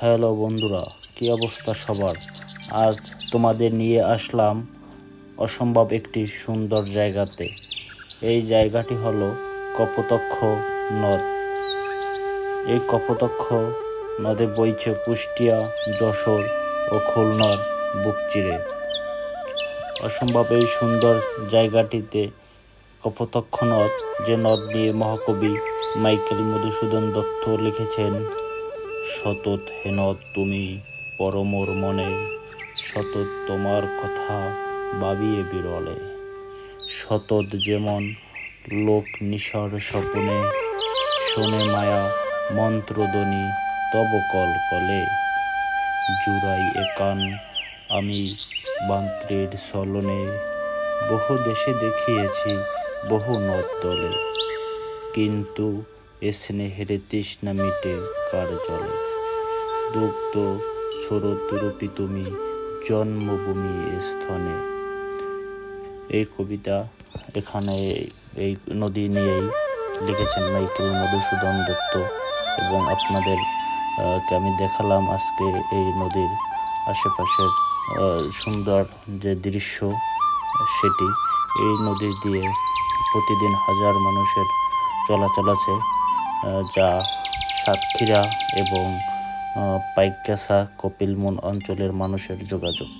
Hello বন্ধুরা, কী অবস্থা সবার? আজ তোমাদের নিয়ে আসলাম অসম্ভব একটি সুন্দর জায়গাতে। এই জায়গাটি হলো কপোতক্ষ নদ। এই কপোতক্ষ নদে বইছে কুষ্টিয়া, যশোর ও খুলনার বুক চিরে। অসম্ভব এই সুন্দর জায়গাটিতে কপোতক্ষ নদ, যে নদ নিয়ে মহাকবি মাইকেল মধুসূদন দত্ত লিখেছেন সতত হেনদ তুমি পরমর মনে, সতত তোমার কথা ভাবিয়ে বিরলে। সতত যেমন লোক নিশর স্বপনে, শোনে মায়া মন্ত্রধ্বনি তব কল কলে। জুড়াই একান আমি বান্ত্রের চলনে বহু দেশে দেখিয়েছি বহু নদ তলে কিন্তু স্নেহের তৃষ্ণা মিটে কার জলে? দুগ্ধ স্বরূপ রূপী তুমি জন্মভূমি স্থনে। এই কবিতা এখানে এই নদী নিয়েই লিখেছেন মাইকেল মধুসূদন দত্ত এবং আপনাদের আমি দেখালাম আজকে এই নদীর আশেপাশের সুন্দর যে দৃশ্য সেটি, এই নদী দিয়ে প্রতিদিন হাজার মানুষের চলাচল আছে। যা সাতক্ষীরা এবং পাইকাসা কপিলমন অঞ্চলের মানুষের যোগাযোগ।